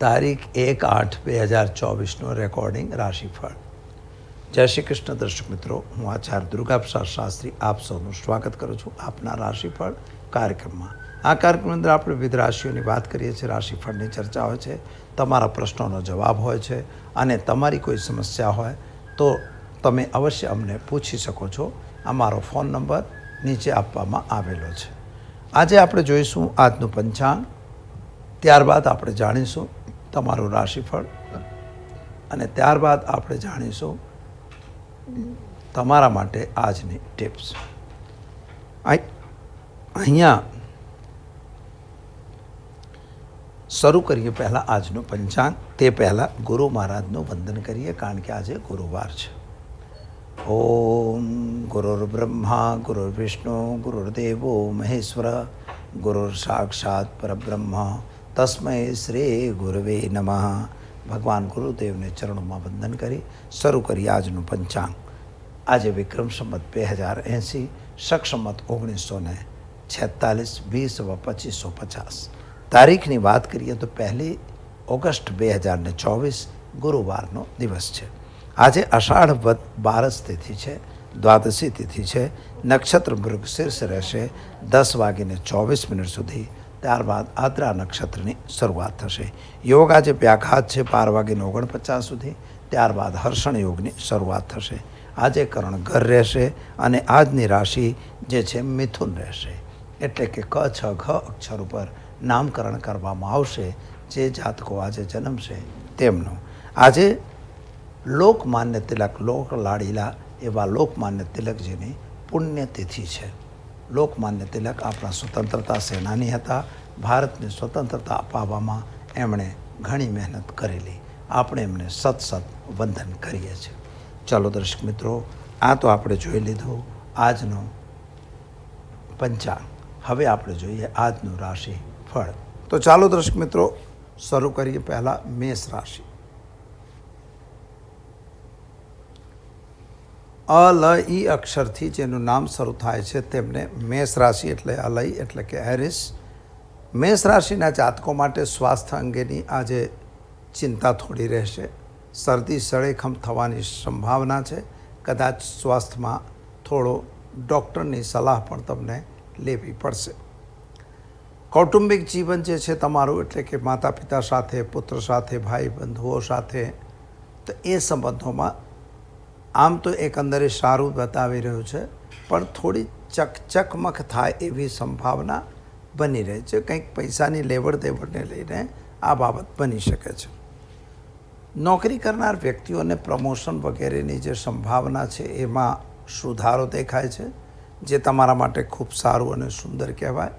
તારીખ એક આઠ બે હજાર ચોવીસનું રેકોર્ડિંગ રાશિફળ. જય શ્રી કૃષ્ણ દર્શક મિત્રો, હું આચાર્ય દુર્ગાપ્રસાદ શાસ્ત્રી, આપ સૌનું સ્વાગત કરું છું આપના રાશિફળ કાર્યક્રમમાં. આ કાર્યક્રમ અંદર આપણે વિવિધ રાશિઓની વાત કરીએ છીએ, રાશિફળની ચર્ચા હોય છે, તમારા પ્રશ્નોનો જવાબ હોય છે, અને તમારી કોઈ સમસ્યા હોય તો તમે અવશ્ય અમને પૂછી શકો છો. અમારો ફોન નંબર નીચે આપવામાં આવેલો છે. આજે આપણે જોઈશું આજનું પંચાંગ, ત્યારબાદ આપણે જાણીશું તમારું રાશિફળ. અને ત્યારબાદ આપણે જાણીશું તમારા માટે આજની ટિપ્સ અહીંયા શરૂ કરીએ પહેલાં આજનું પંચાંગ. તે પહેલાં ગુરુ મહારાજનું વંદન કરીએ, કારણ કે આજે ગુરુવાર છે. ઓમ ગુરુર્બ્રહ્મા, ગુરુર્વિષ્ણુ, ગુરુર્દેવો, મહેશ્વર ગુરુર સાક્ષાત પરબ્રહ્મ તસ્મૈ શ્રી ગુરવે નમઃ ભગવાન ગુરુદેવને ચરણોમાં વંદન કરી શરૂ કરી આજનું પંચાંગ આજે વિક્રમ સંમત બે હજાર એંસી સક્ષમત ઓગણીસો ને છેતાલીસ વીસ વ પચીસો પચાસ તારીખની વાત કરીએ તો પહેલી ઓગસ્ટ બે હજાર ને ચોવીસ ગુરુવારનો દિવસ છે આજે અષાઢ વદ બારસ તિથિ છે દ્વાદશી તિથિ છે નક્ષત્ર મૃગ શીર્ષ રહેશે દસ વાગીને ચોવીસ મિનિટ સુધી ત્યારબાદ આદ્રા નક્ષત્રની શરૂઆત થશે. યોગ આજે વ્યાઘાત છે બાર વાગીને ઓગણપચાસ સુધી. ત્યારબાદ હર્ષણ યોગની શરૂઆત થશે. આજે કરણ ઘર રહેશે અને આજની રાશિ જે છે મિથુન રહેશે. એટલે કે ક, છ, ઘ અક્ષર ઉપર નામકરણ કરવામાં આવશે. જે જાતકો આજે જન્મશે તેમનું. આજે લોકમાન્ય તિલક લોક લાડીલા એવા લોકમાન્ય તિલકજીની પુણ્યતિથિ છે. લોકમાન્ય તિલક આપણા સ્વતંત્રતા સેનાની હતા. ભારતને સ્વતંત્રતા અપાવવામાં એમણે ઘણી મહેનત કરેલી. આપણે એમને સતસત સત વંદન કરીએ છીએ. ચાલો દર્શક મિત્રો, આ તો આપણે જોઈ લીધું. આજનો પંચાંગ. હવે આપણે જોઈએ આજનું રાશિ ફળ તો ચાલો દર્શક મિત્રો, શરૂ કરીએ પહેલાં મેષ રાશિ. અલય ઈ અક્ષરથી જેનું નામ શરૂ થાય છે તેમને મેષ રાશિ એટલે અલય એટલે કે હેરિસ મેષ રાશિના જાતકો માટે સ્વાસ્થ્ય અંગેની આજે ચિંતા થોડી રહેશે. શરદી, સળેખમ થવાની સંભાવના છે. કદાચ સ્વાસ્થ્યમાં થોડો ડૉક્ટરની સલાહ પણ તમને લેવી પડશે. કૌટુંબિક જીવન જે છે તમારું એટલે કે માતા પિતા સાથે, પુત્ર સાથે ભાઈ બંધુઓ સાથે, તો એ સંબંધોમાં આમ તો એકંદરે સારું બતાવી રહ્યું છે, પણ થોડી ચકચકમક થાય એવી સંભાવના બની રહે છે. કંઈક પૈસાની લેવડ દેવડને લઈને આ બાબત બની શકે છે. નોકરી કરનાર વ્યક્તિઓને પ્રમોશન વગેરેની જે સંભાવના છે, એમાં સુધારો દેખાય છે, જે તમારા માટે ખૂબ સારું અને સુંદર કહેવાય.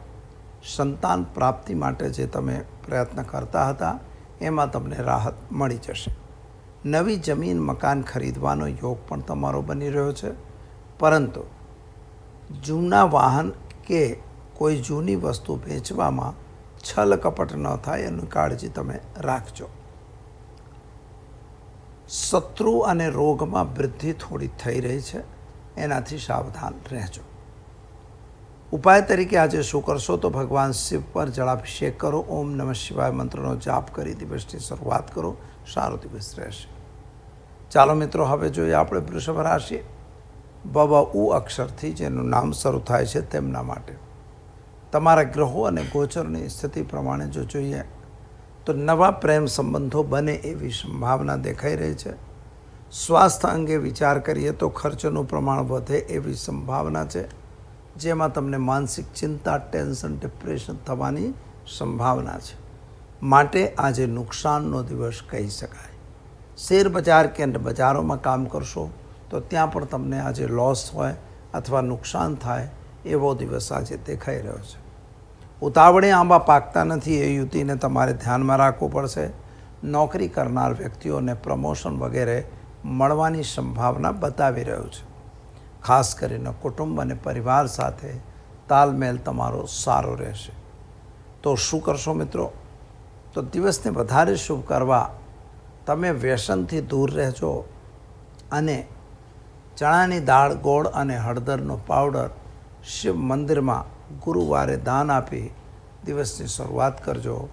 સંતાન પ્રાપ્તિ માટે જે તમે પ્રયત્ન કરતા હતા, એમાં તમને રાહત મળી જશે. નવી જમીન મકાન ખરીદવાનો યોગ પણ તમારો બની રહ્યો છે. પરંતુ જૂના વાહન કે કોઈ જૂની વસ્તુ વેચવામાં છલ કપટ ન થાય એની કાળજી તમે રાખજો. શત્રુ અને રોગમાં વૃદ્ધિ થોડી થઈ રહી છે. એનાથી સાવધાન રહેજો. ઉપાય તરીકે આજે શું કરશો તો ભગવાન શિવ પર જળાભિષેક કરો. ઓમ નમઃ શિવાય મંત્રનો જાપ કરી દિવસની શરૂઆત કરો. સારો દિવસ રહેશે. ચાલો મિત્રો, હવે જોઈએ આપણે વૃષભ રાશિ. બબ ઉ અક્ષરથી જેનું નામ શરૂ થાય છે તેમના માટે. તમારા ગ્રહો અને ગોચરની સ્થિતિ પ્રમાણે જો જોઈએ તો નવા પ્રેમ સંબંધો બને એવી સંભાવના દેખાઈ રહી છે. સ્વાસ્થ્ય અંગે વિચાર કરીએ તો ખર્ચનું પ્રમાણ વધે એવી સંભાવના છે. જેમાં તમને માનસિક ચિંતા, ટેન્શન ડિપ્રેશન થવાની સંભાવના છે. માટે આજે નુકસાનનો દિવસ કહી શકાય. શેર બજાર કે બજારોમાં કામ કરશો, તો ત્યાં પણ તમને આજે લોસ હોય અથવા નુકસાન થાય એવો દિવસ આજે દેખાઈ રહ્યો છે. ઉતાવળે આંબા પાકતા નથી એ યુતિને તમારે ધ્યાનમાં રાખવું પડશે. નોકરી કરનાર વ્યક્તિઓને પ્રમોશન વગેરે મળવાની સંભાવના બતાવી રહ્યું છે. ખાસ કરીને કુટુંબ અને પરિવાર સાથે તાલમેલ તમારો સારો રહેશે. તો શું કરશો મિત્રો? તો દિવસને વધારે શુભ કરવા તમે વ્યસનથી દૂર રહેજો અને ચણાની દાળ ગોળ અને હળદરનો પાવડર શિવ મંદિરમાં ગુરુવારે દાન આપી દિવસની શરૂઆત કરજો.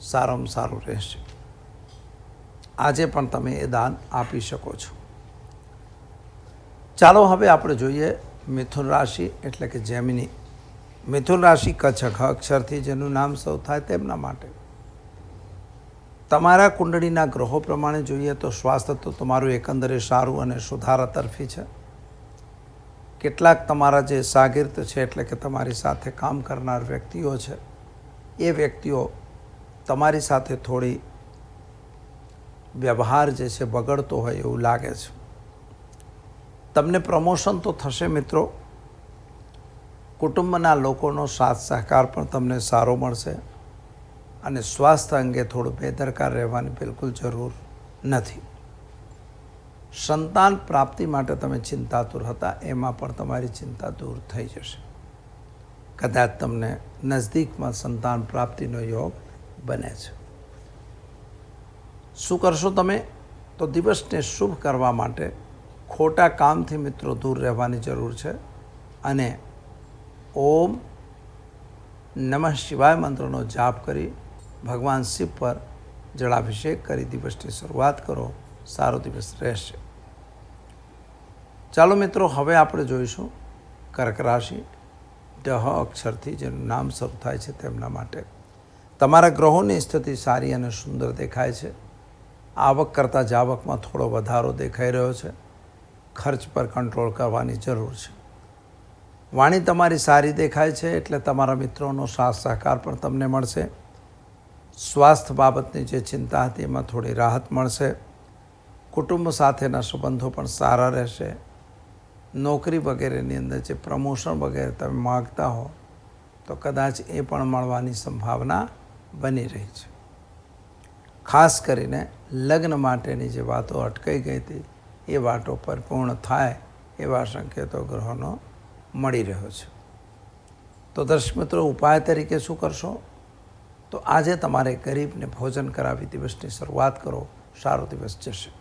સારામાં સારું રહેશે. આજે પણ તમે એ દાન આપી શકો છો. ચાલો હવે આપણે જોઈએ મિથુન રાશિ એટલે કે જેમિની. મિથુન રાશિ કચ્છક, અક્ષરથી જેનું નામ સૌ થાય તેમના માટે. તમારા કુંડળીના ગ્રહો પ્રમાણે જોઈએ તો સ્વાસ્થ્ય તો તમારું એકંદરે સારું અને સુધારા તરફી છે. કેટલાક તમારા જે શાગિર્દ છે એટલે કે તમારી સાથે કામ કરનાર વ્યક્તિઓ છે, એ વ્યક્તિઓ તમારી સાથે થોડી વ્યવહાર જે છે બગડતો હોય એવું લાગે છે. તમને પ્રમોશન તો થશે મિત્રો. કુટુંબના લોકોનો સાથ સહકાર પણ તમને સારો મળશે. અને સ્વાસ્થ્ય અંગે થોડું બેદરકાર રહેવાની બિલકુલ જરૂર નથી. સંતાન પ્રાપ્તિ માટે તમે ચિંતાતુર હતા, એમાં પણ તમારી ચિંતા દૂર થઈ જશે. કદાચ તમને નજદીકમાં સંતાન પ્રાપ્તિનો યોગ બને છે. શું કરશો તમે? તો દિવસને શુભ કરવા માટે ખોટા કામથી મિત્રો દૂર રહેવાની જરૂર છે. અને ઓમ નમઃ શિવાય મંત્રનો જાપ કરી ભગવાન શિવ પર જળાભિષેક કરી દિવસની શરૂઆત કરો. સારો દિવસ રહેશે. ચાલો મિત્રો, હવે આપણે જોઈશું કર્ક રાશિ. ડહ અક્ષરથી જેનું નામ શરૂ થાય છે તેમના માટે. તમારા ગ્રહોની સ્થિતિ સારી અને સુંદર દેખાય છે. આવક કરતાં જાવકમાં થોડો વધારો દેખાઈ રહ્યો છે. ખર્ચ પર કંટ્રોલ કરવાની જરૂર છે. વાણી તમારી સારી દેખાય છે એટલે તમારા મિત્રોનો સાથ સહકાર પણ તમને મળશે. સ્વાસ્થ્ય બાબતની જે ચિંતા હતી એમાં થોડી રાહત મળશે. કુટુંબ સાથેના સંબંધો પણ સારા રહેશે. નોકરી વગેરેની અંદર જે પ્રમોશન વગેરે તમે માગતા હો, તો કદાચ એ પણ મળવાની સંભાવના બની રહી છે. ખાસ કરીને લગ્ન માટેની જે વાતો અટકાઈ ગઈ હતી એ વાટો પર પૂર્ણ થાય એવા સંકેતો ગ્રહોનો મળી રહ્યો છે. તો દર્શક મિત્રો, ઉપાય તરીકે શું કરશો? તો આજે તમારે ગરીબને ભોજન કરાવી દિવસની શરૂઆત કરો. સારો દિવસ જશે.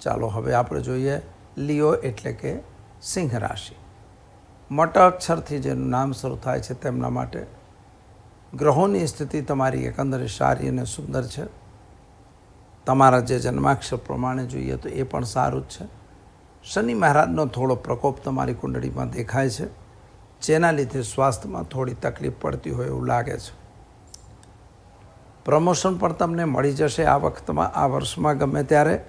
ચાલો હવે આપણે જોઈએ લિયો એટલે કે સિંહ રાશિ. મોટા અક્ષરથી જેનું નામ શરૂ થાય છે તેમના માટે. ગ્રહોની સ્થિતિ તમારી એકંદરે સારી અને સુંદર છે. તમારા જે જન્માક્ષર પ્રમાણે જોઈએ તો એ પણ સારું જ છે. શનિ મહારાજનો થોડો પ્રકોપ તમારી કુંડળીમાં દેખાય છે. જેના લીધે સ્વાસ્થ્યમાં થોડી તકલીફ પડતી હોય એવું લાગે છે. પ્રમોશન પણ તમને મળી જશે આ વખતમાં, આ વર્ષમાં ગમે ત્યારે.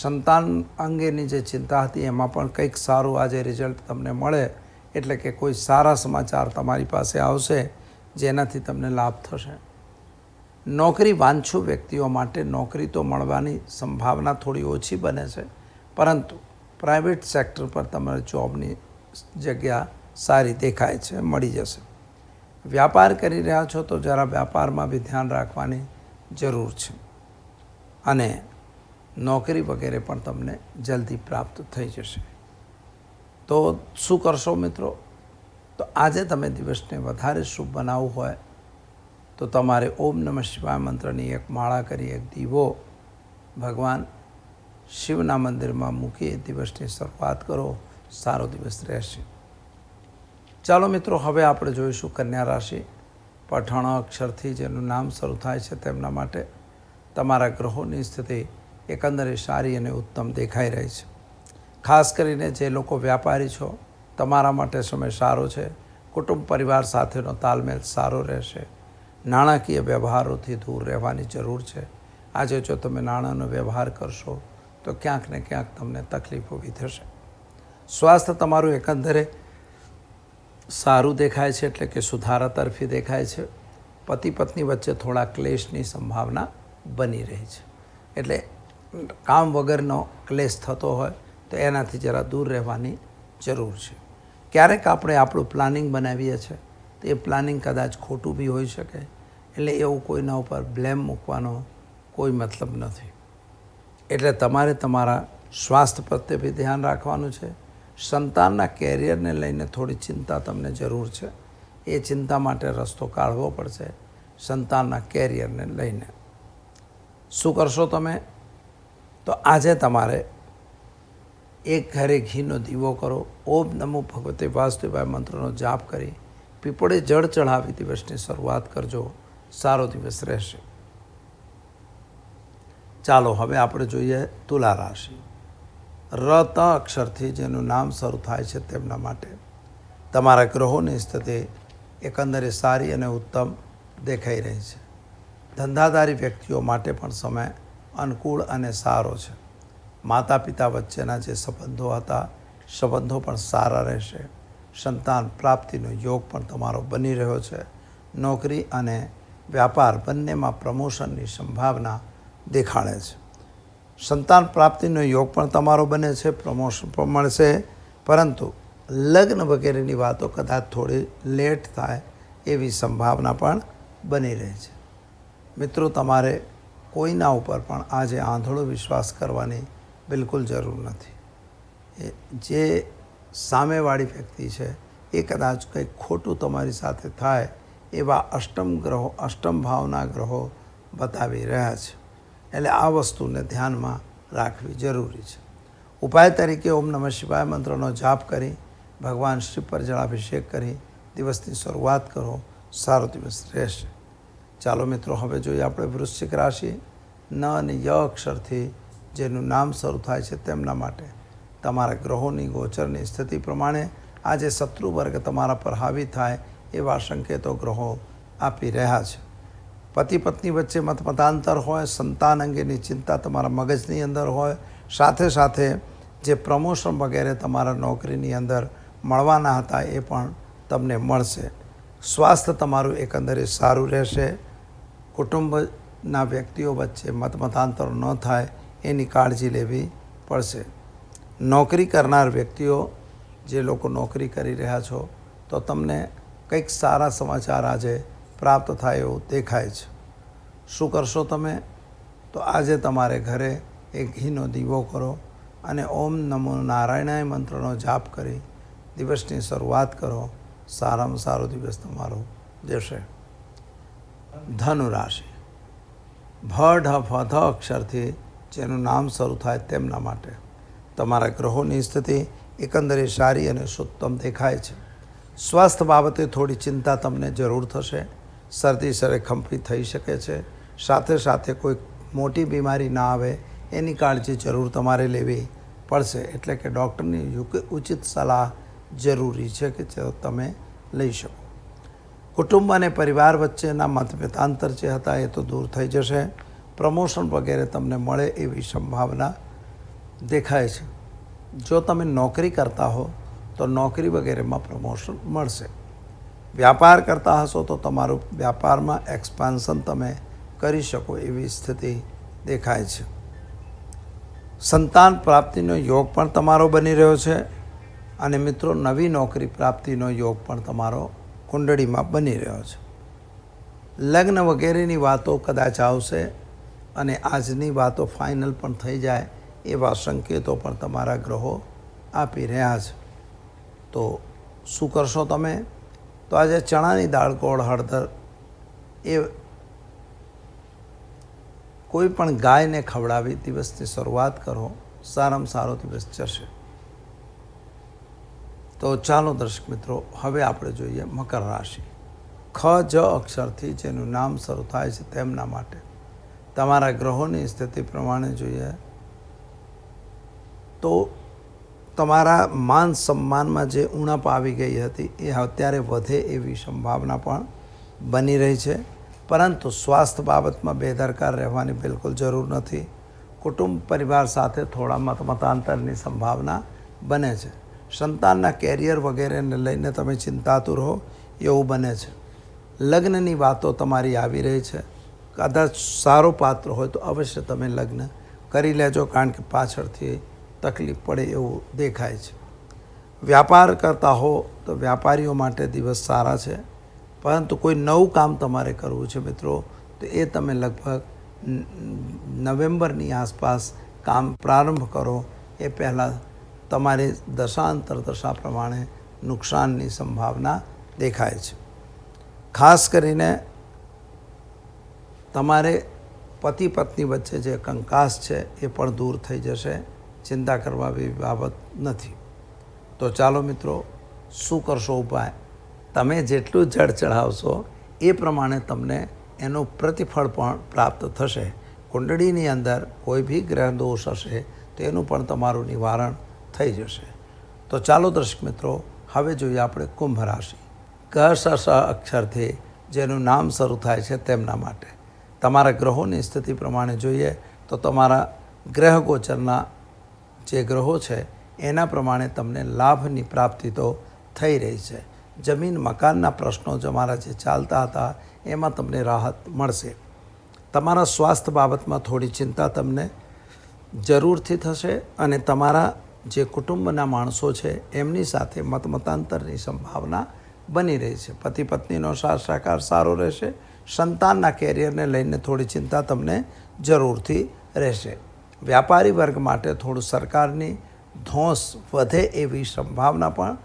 સંતાન અંગેની જે ચિંતા હતી એમાં પણ કંઈક સારું આજે રિઝલ્ટ તમને મળે. એટલે કે કોઈ સારા સમાચાર તમારી પાસે આવશે, જેનાથી તમને લાભ થશે. નોકરી વાંછુ વ્યક્તિઓ માટે નોકરી તો મળવાની સંભાવના થોડી ઓછી બને છે, પરંતુ પ્રાઇવેટ સેક્ટર પર તમારે જોબની જગ્યા સારી દેખાય છે, મળી જશે. વ્યાપાર કરી રહ્યા છો તો જરા વ્યાપારમાં બી ધ્યાન રાખવાની જરૂર છે અને નોકરી વગેરે પણ તમને જલ્દી પ્રાપ્ત થઈ જશે. તો શું કરશો મિત્રો? તો આજે તમે દિવસને વધારે શુભ બનાવવું હોય તો તમારે ઓમ નમઃ શિવાય મંત્રની એક માળા કરી, એક દીવો ભગવાન શિવના મંદિરમાં મૂકી દિવસની શરૂઆત કરો, સારો દિવસ રહેશે. ચાલો મિત્રો, હવે આપણે જોઈશું કન્યા રાશિ. પઠાણ અક્ષરથી જેનું નામ શરૂ થાય છે તેમના માટે તમારા ગ્રહોની સ્થિતિ એકંદરે સારી અને ઉત્તમ દેખાઈ રહી છે. ખાસ કરીને જે લોકો વ્યાપારી છો, તમારા માટે સમય સારો છે, કુટુંબ પરિવાર સાથેનો તાલમેલ સારો રહેશે. નાણાકીય વ્યવહારોથી દૂર રહેવાની જરૂર છે. આજે જો તમે નાણાંનો વ્યવહાર કરશો, તો ક્યાંક ને ક્યાંક તમને તકલીફ ઊભી થશે. સ્વાસ્થ્ય તમારું એકંદરે સારું દેખાય છે એટલે કે સુધારા તરફી દેખાય છે. પતિ પત્ની વચ્ચે થોડા ક્લેશની સંભાવના બની રહી છે. એટલે કામ વગરનો ક્લેશ થતો હોય, તો એનાથી જરા દૂર રહેવાની જરૂર છે. ક્યારેક આપણે આપણું પ્લાનિંગ બનાવીએ છીએ, તો એ પ્લાનિંગ કદાચ ખોટું બી હોઈ શકે એટલે એવું કોઈના ઉપર બ્લેમ મૂકવાનો કોઈ મતલબ નથી. એટલે તમારે તમારા સ્વાસ્થ્ય પ્રત્યે બી ધ્યાન રાખવાનું છે. સંતાનના કેરિયરને લઈને થોડી ચિંતા તમને જરૂર છે. એ ચિંતા માટે રસ્તો કાઢવો પડશે સંતાનના કેરિયરને લઈને. શું કરશો તમે? તો આજે તમારે એક ઘરે ઘીનો દીવો કરો. ઓમ નમો ભગવતે વાસુદેવાય મંત્રનો જાપ કરી. પીપળે જળ ચઢાવી દિવસની શરૂઆત કરજો. સારો દિવસ રહેશે. ચાલો હવે આપણે જોઈએ તુલા રાશિ. રત અક્ષરથી જેનું નામ શરૂ થાય છે તેમના માટે. તમારા ગ્રહોની સ્થિતિ એકંદરે સારી અને ઉત્તમ દેખાઈ રહી છે. ધંધાદારી વ્યક્તિઓ માટે પણ સમય અનુકૂળ અને સારો છે. માતા પિતા વચ્ચેના જે સંબંધો હતા, સંબંધો પણ સારા રહેશે. સંતાન પ્રાપ્તિનો યોગ પણ તમારો બની રહ્યો છે. નોકરી અને વ્યાપાર બંનેમાં પ્રમોશનની સંભાવના દેખાડે છે. સંતાન પ્રાપ્તિનો યોગ પણ તમારો બને છે, પ્રમોશન પણ મળશે. પરંતુ લગ્ન વગેરેની વાતો કદાચ થોડી લેટ થાય એવી સંભાવના પણ બની રહી છે. મિત્રો, તમારે કોઈના ઉપર પણ આજે આંધળો વિશ્વાસ કરવાની બિલકુલ જરૂર નથી. એ જે સામેવાળી વ્યક્તિ છે, એ કદાચ કંઈક ખોટું તમારી સાથે થાય એવા અષ્ટમ ગ્રહો, અષ્ટમ ભાવના ગ્રહો બતાવી રહ્યા છે. એટલે આ વસ્તુને ધ્યાનમાં રાખવી જરૂરી છે. ઉપાય તરીકે ઓમ નમઃ શિવાય મંત્રનો જાપ કરી, ભગવાન શિવ પર જળાભિષેક કરી, દિવસની શરૂઆત કરો, સારો દિવસ રહેશે. ચાલો મિત્રો, હવે જોઈએ આપણે વૃશ્ચિક રાશિ. ન અને ય અક્ષરથી જેનું નામ શરૂ થાય છે તેમના માટે. તમારા ગ્રહોની ગોચરની સ્થિતિ પ્રમાણે આજે શત્રુ વર્ગ તમારા પર હાવી થાય એવા સંકેતો ગ્રહો આપી રહ્યા છે. પતિ પત્ની વચ્ચે મતમતાંતર હોય, સંતાન અંગેની ચિંતા તમારા મગજની અંદર હોય, સાથે સાથે જે પ્રમોશન વગેરે તમારા નોકરીની અંદર મળવાના હતા એ પણ તમને મળશે. સ્વાસ્થ્ય તમારું એકંદરે સારું રહેશે. કુટુંબના વ્યક્તિઓ વચ્ચે મતમતાંતર ન થાય એની કાળજી લેવી પડશે. નોકરી કરનાર વ્યક્તિઓ, જે લોકો નોકરી કરી રહ્યા છો, તો તમને કંઈક સારા સમાચાર આજે પ્રાપ્ત થાય એવું દેખાય છે. શું કરશો તમે? તો આજે તમારે ઘરે એક ઘીનો દીવો કરો અને ઓમ નમો નારાયણાય મંત્રનો જાપ કરી દિવસની શરૂઆત કરો. સારામાં સારો દિવસ તમારો જશે. ધનુ રાશિ ભ ફ ધ અક્ષરથી જેનું નામ શરૂ થાય તેમના માટે. તમારા ગ્રહોની સ્થિતિ એકંદરે સારી અને સુત્તમ દેખાય છે. સ્વાસ્થ્ય બાબતે થોડી ચિંતા તમને જરૂર થશે. શરદી સરે ખંભી થઈ શકે છે. સાથે સાથે કોઈ મોટી બીમારી ના આવે, એની કાળજી જરૂર તમારે લેવી પડશે. એટલે કે ડૉક્ટરની ઉચિત સલાહ જરૂરી છે કે જે તમે લઈ શકો. કુટુંબ અને પરિવાર વચ્ચેના મતભેદાંતર જે હતા એ તો દૂર થઈ જશે. પ્રમોશન વગેરે તમને મળે એવી સંભાવના દેખાય છે. જો તમે નોકરી કરતા હો તો નોકરી વગેરેમાં પ્રમોશન મળશે. વ્યાપાર કરતા હશો તો તમારું વ્યાપારમાં એક્સપાન્શન તમે કરી શકો એવી સ્થિતિ દેખાય છે. સંતાન પ્રાપ્તિનો યોગ પણ તમારો બની રહ્યો છે અને મિત્રો નવી નોકરી પ્રાપ્તિનો યોગ પણ તમારો કુંડળીમાં બની રહ્યો છે. લગ્ન વગેરેની વાતો કદાચ આવશે અને આજની વાતો ફાઇનલ પણ થઈ જાય એવા સંકેતો પણ તમારા ગ્રહો આપી રહ્યા છે. તો શું કરશો તમે? તો આજે ચણાની દાળ ગોળ હળદર એ કોઈ પણ ગાયને ખવડાવી દિવસની શરૂઆત કરો. સારામાં સારો દિવસ જશે. તો ચાલો દર્શક મિત્રો, હવે આપણે જોઈએ મકર રાશિ. ખ, જ અક્ષરથી જેનું નામ શરૂ થાય છે તેમના માટે. તમારા ગ્રહોની સ્થિતિ પ્રમાણે જોઈએ. તો તમારા માન સન્માનમાં જે ઉણપ આવી ગઈ હતી, એ અત્યારે વધે એવી સંભાવના પણ બની રહી છે. પરંતુ સ્વાસ્થ્ય બાબતમાં બેદરકાર રહેવાની બિલકુલ જરૂર નથી. કુટુંબ પરિવાર સાથે થોડા મત મતાંતરની સંભાવના બને છે. સંતાનના કેરિયર વગેરેને લઈને તમે ચિંતાતુર હો, એવું બને છે. લગ્નની વાતો તમારી આવી રહી છે. કદાચ સારો પાત્ર હોય તો અવશ્ય તમે લગ્ન કરી લેજો, કારણ કે પાછળથી તકલીફ પડે એવું દેખાય છે. વ્યાપાર કરતા હો તો વ્યાપારીઓ માટે દિવસ સારા છે, પરંતુ કોઈ નવું કામ તમારે કરવું છે મિત્રો, તો એ તમે લગભગ નવેમ્બરની આસપાસ કામ પ્રારંભ કરો, એ પહેલાં તમારી દશાંતર દશા પ્રમાણે નુકસાનની સંભાવના દેખાય છે. ખાસ કરીને તમારે પતિ પત્ની વચ્ચે જે કંકાસ છે એ પણ દૂર થઈ જશે. ચિંતા કરવા જેવી બાબત નથી. તો ચાલો મિત્રો, શું કરશો ઉપાય? તમે જેટલું જળ ચઢાવશો, એ પ્રમાણે તમને એનું પ્રતિફળ પણ પ્રાપ્ત થશે. કુંડળીની અંદર કોઈ બી ગ્રહ દોષ હશે તેનું પણ તમારું નિવારણ થઈ જશે. તો ચાલો દર્શક મિત્રો, હવે જોઈએ આપણે કુંભ રાશિ. ક સ અક્ષરથી જેનું નામ શરૂ થાય છે તેમના માટે. તમારા ગ્રહોની સ્થિતિ પ્રમાણે જોઈએ, તો તમારા ગ્રહ ગોચરના જે ગ્રહો છે, એના પ્રમાણે તમને લાભની પ્રાપ્તિ તો થઈ રહી છે. જમીન મકાનના પ્રશ્નો તમારા જે ચાલતા હતા, એમાં તમને રાહત મળશે. તમારા સ્વાસ્થ્ય બાબતમાં થોડી ચિંતા તમને જરૂરથી થશે અને તમારા જે કુટુંબના માણસો છે, એમની સાથે મતમતાંતરની સંભાવના બની રહી છે. પતિ પત્નીનો સાથ સારો રહેશે, સંતાનના કેરિયરને લઈને થોડી ચિંતા તમને જરૂરથી રહેશે. વ્યાપારી વર્ગ માટે થોડું સરકારની ધોંસ વધે એવી સંભાવના પણ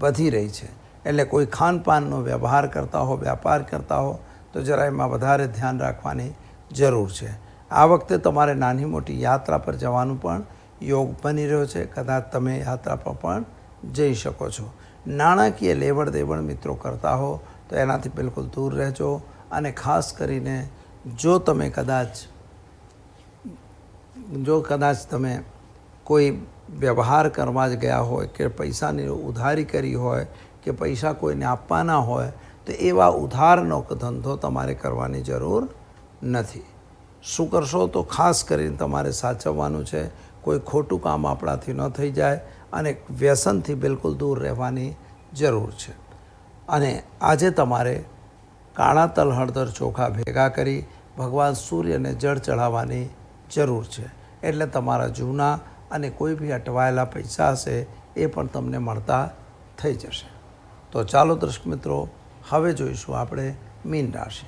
વધી રહી છે. એટલે કોઈ ખાનપાનનો વ્યવહાર કરતા હો, વ્યાપાર કરતા હો, તો જરા એમાં વધારે ધ્યાન રાખવાની જરૂર છે. આ વખતે તમારે નાની મોટી યાત્રા પર જવાનું પણ યોગ બની રહ્યો છે. કદાચ તમે યાત્રા પર પણ જઈ શકો છો. નાણાકીય લેવડ દેવડ મિત્રો કરતા હો, તો એનાથી બિલકુલ દૂર રહેજો. અને ખાસ કરીને જો તમે કદાચ જો કદાચ તમે કોઈ વ્યવહાર કરવા જ ગયા હોય કે પૈસાની ઉધારી કરી હોય કે પૈસા કોઈને આપવાના હોય, તો એવા ઉધારનો ધંધો તમારે કરવાની જરૂર નથી. શું કરશો? તો ખાસ કરીને તમારે સાચવવાનું છે, કોઈ ખોટું કામ આપણાથી ન થઈ જાય અને વ્યસનથી બિલકુલ દૂર રહેવાની જરૂર છે. અને આજે તમારે કાળા તલ હળદર ચોખા ભેગા કરી ભગવાન સૂર્યને જળ ચઢાવવાની જરૂર છે. એટલે તમારા જૂના અને કોઈ બી અટવાયેલા પૈસા હશે એ પણ તમને મળતા થઈ જશે. તો ચાલો દર્શક મિત્રો, હવે જોઈશું આપણે મીન રાશિ.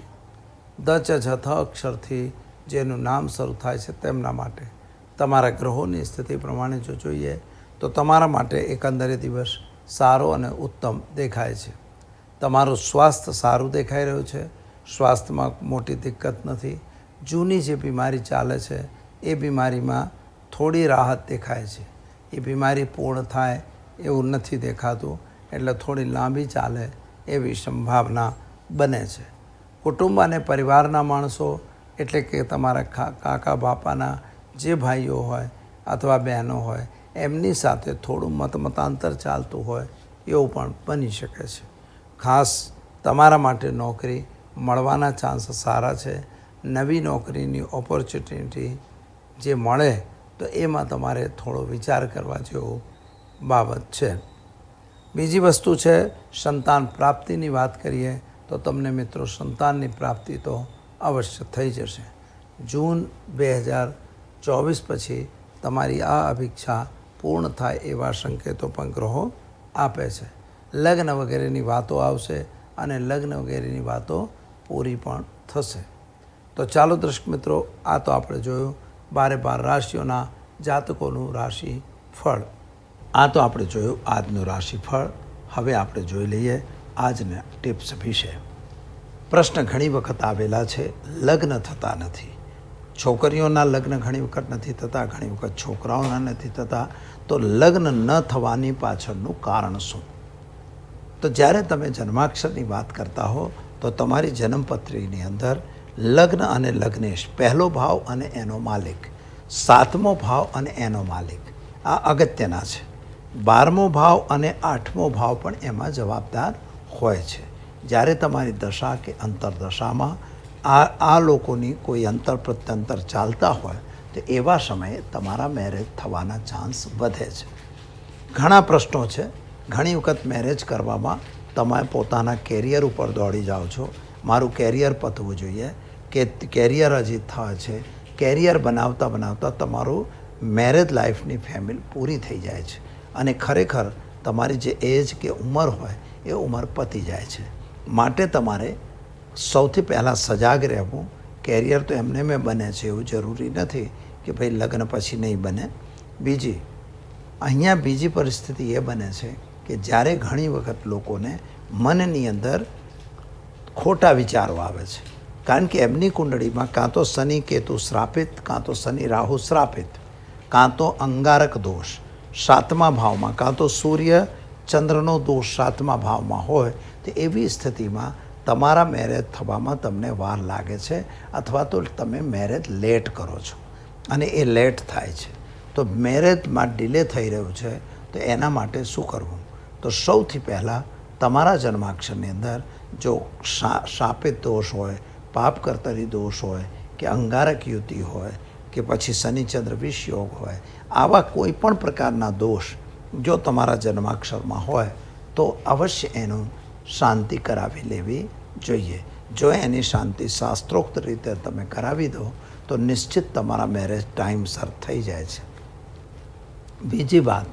દચ જથ અક્ષરથી જેનું નામ શરૂ થાય છે તેમના માટે. તમારા ગ્રહોની સ્થિતિ પ્રમાણે જો જોઈએ, તો તમારા માટે એકંદરે દિવસ સારો અને ઉત્તમ દેખાય છે. તમારું સ્વાસ્થ્ય સારું દેખાઈ રહ્યું છે. સ્વાસ્થ્યમાં મોટી દિક્કત નથી. જૂની જે બીમારી ચાલે છે એ બીમારીમાં થોડી રાહત દેખાય છે. એ બીમારી પૂર્ણ થાય એવું નથી દેખાતું, એટલે થોડી લાંબી ચાલે એવી સંભાવના બને છે. કુટુંબ અને પરિવારના માણસો, એટલે કે તમારા કાકા, બાપાના જે ભાઈઓ હોય અથવા બહેનો હોય, એમની સાથે થોડું મતમતાંતર ચાલતું હોય એવું પણ બની શકે છે. ખાસ તમારા માટે નોકરી મળવાના ચાન્સ સારા છે. નવી નોકરીની ઓપોર્ચ્યુનિટી જે મળે, તો એમાં તમારે થોડો વિચાર કરવા જેવો બાબત છે. બીજી વસ્તુ છે, સંતાન પ્રાપ્તિની વાત કરીએ, તો તમને મિત્રો સંતાનની પ્રાપ્તિ તો અવશ્ય થઈ જશે. જૂન બે હજાર ચોવીસ પછી તમારી આ અભિક્ષા પૂર્ણ થાય એવા સંકેતો પણ ગ્રહો આપે છે. લગ્ન વગેરેની વાતો આવશે અને લગ્ન વગેરેની વાતો પૂરી પણ થશે. તો ચાલો દર્શક મિત્રો, આ તો આપણે જોયું. બારે બાર રાશિઓના જાતકોનું રાશિ ફળ આ તો આપણે જોયું, આજનું રાશિફળ. હવે આપણે જોઈ લઈએ આજના ટિપ્સ વિશે. પ્રશ્ન ઘણી વખત આવેલા છે, લગ્ન થતા નથી. છોકરીઓના લગ્ન ઘણી વખત નથી થતા, ઘણી વખત છોકરાઓના નથી થતા. તો લગ્ન ન થવાની પાછળનું કારણ શું? તો જ્યારે તમે જન્માક્ષરની વાત કરતા હો, તો તમારી જન્મપત્રીની અંદર લગ્ન અને લગ્નેશ, પહેલો ભાવ અને એનો માલિક, સાતમો ભાવ અને એનો માલિક. આ અગત્યના છે. બારમો ભાવ અને આઠમો ભાવ પણ એમાં જવાબદાર હોય છે. જ્યારે તમારી દશા કે અંતરદશામાં આ આ લોકોની કોઈ અંતર પ્રત્યંતર ચાલતા હોય, તો એવા સમયે તમારા મેરેજ થવાના ચાન્સ વધે છે. ઘણા પ્રશ્નો છે. ઘણી વખત મેરેજ કરવામાં તમે પોતાના કેરિયર ઉપર દોડી જાઓ છો. મારું કેરિયર પતવું જોઈએ કે કેરિયર હજી થવા છે. કેરિયર બનાવતા બનાવતા તમારું મેરેજ લાઈફની ફેમિલી પૂરી થઈ જાય છે. અને ખરેખર તમારી જે એજ કે ઉંમર હોય એ ઉંમર પતી જાય છે. માટે તમારે સૌથી પહેલાં સજાગ રહેવું. કેરિયર તો એમને મેં બને છે, એવું જરૂરી નથી કે ભાઈ લગ્ન પછી નહીં બને. બીજી, અહીંયા બીજી પરિસ્થિતિ એ બને છે કે જ્યારે ઘણી વખત લોકોને મનની અંદર ખોટા વિચારો આવે છે. કારણ કે એમની કુંડળીમાં કાં તો શનિ કેતુ શ્રાપિત, કાં તો શનિ રાહુ શ્રાપિત, કાં તો અંગારક દોષ સાતમા ભાવમાં, કાં તો સૂર્ય ચંદ્રનો દોષ સાતમા ભાવમાં હોય, તો એવી સ્થિતિમાં તમારા મેરેજ થવામાં તમને વાર લાગે છે અથવા તો તમે મેરેજ લેટ કરો છો અને એ લેટ થાય છે. તો મેરેજમાં ડિલે થઈ રહ્યું છે, તો એના માટે શું કરવું? તો સૌથી પહેલાં તમારા જન્માક્ષરની અંદર જો શાપિત દોષ હોય પાપ કરતરી દોષ હોય કે અંગારક યુતિ હોય કે પછી શનિચંદ્ર વિષ હોય આવા કોઈ પણ પ્રકારના દોષ જો તમારા જન્માક્ષરમાં હોય તો અવશ્ય એનું શાંતિ કરાવી લેવી જોઈએ જો એની શાંતિ શાસ્ત્રોક્ત રીતે તમે કરાવી દો તો નિશ્ચિત તમારા મેરેજ ટાઈમસર થઈ જાય છે બીજી વાત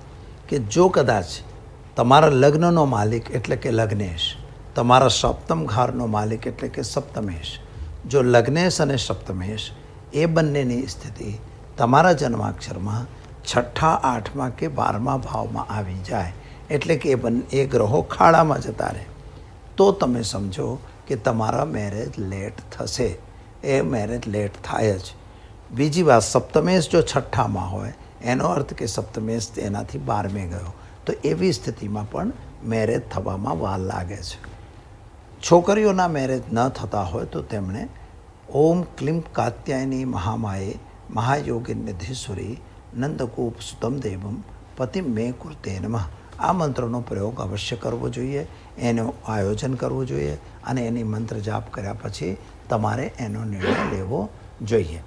કે જો કદાચ તમારા લગ્નનો માલિક એટલે કે લગ્નેશ તમારા સપ્તમ ઘરનો માલિક એટલે કે સપ્તમેશ. જો લગ્નેશ અને સપ્તમેશ, એ બંનેની સ્થિતિ તમારા જન્માક્ષરમાં છઠ્ઠા, આઠમા કે બારમા ભાવમાં આવી જાય એટલે કે એ બંને, એ ગ્રહો ખાડામાં જતા રહે. તો તમે સમજો કે તમારા મેરેજ લેટ થશે. એ મેરેજ લેટ થાય જ. બીજી વાત, સપ્તમેશ જો છઠ્ઠામાં હોય, એનો અર્થ કે સપ્તમેશ તેનાથી બારમે ગયો, તો એવી સ્થિતિમાં પણ મેરેજ થવામાં વાર લાગે છે. છોકરીઓના મેરેજ ન થતા હોય તો તેમણે ઓમ ક્લીમ કાત્યાયની મહામાયે મહાયોગી નિધિશ્વરી નંદકૂપ સુતમ દેવમ પતિ મે કુર્તે આ મંત્રનો પ્રયોગ અવશ્ય કરવો જોઈએ, એનું આયોજન કરવું જોઈએ અને એની મંત્ર જાપ કર્યા પછી તમારે એનો નિર્ણય લેવો જોઈએ.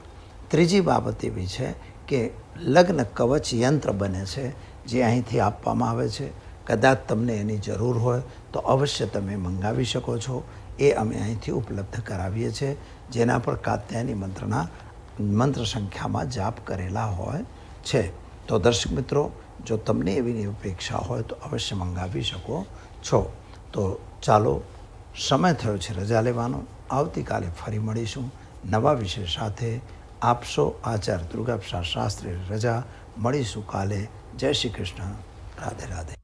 ત્રીજી બાબત એવી છે કે લગ્ન કવચ યંત્ર બને છે, જે અહીંથી આપવામાં આવે છે. કદાચ તમને એની જરૂર હોય તો અવશ્ય તમે મંગાવી શકો છો. એ અમે અહીંથી ઉપલબ્ધ કરાવીએ છીએ જેના પર કાત્યાયની મંત્રના, મંત્ર સંખ્યામાં જાપ કરેલા હોય છે. તો દર્શક મિત્રો, જો તમને એવી અપેક્ષા હોય તો અવશ્ય મંગાવી શકો છો. તો ચાલો, સમય થયો છે રજા લેવાનો. આવતીકાલે ફરી મળીશું. નવા વિષય સાથે આપશો આચાર્ય દુર્ગાપ્રસાદ શાસ્ત્રી રજા. મળીશું કાલે. જય શ્રી કૃષ્ણ. રાધે રાધે.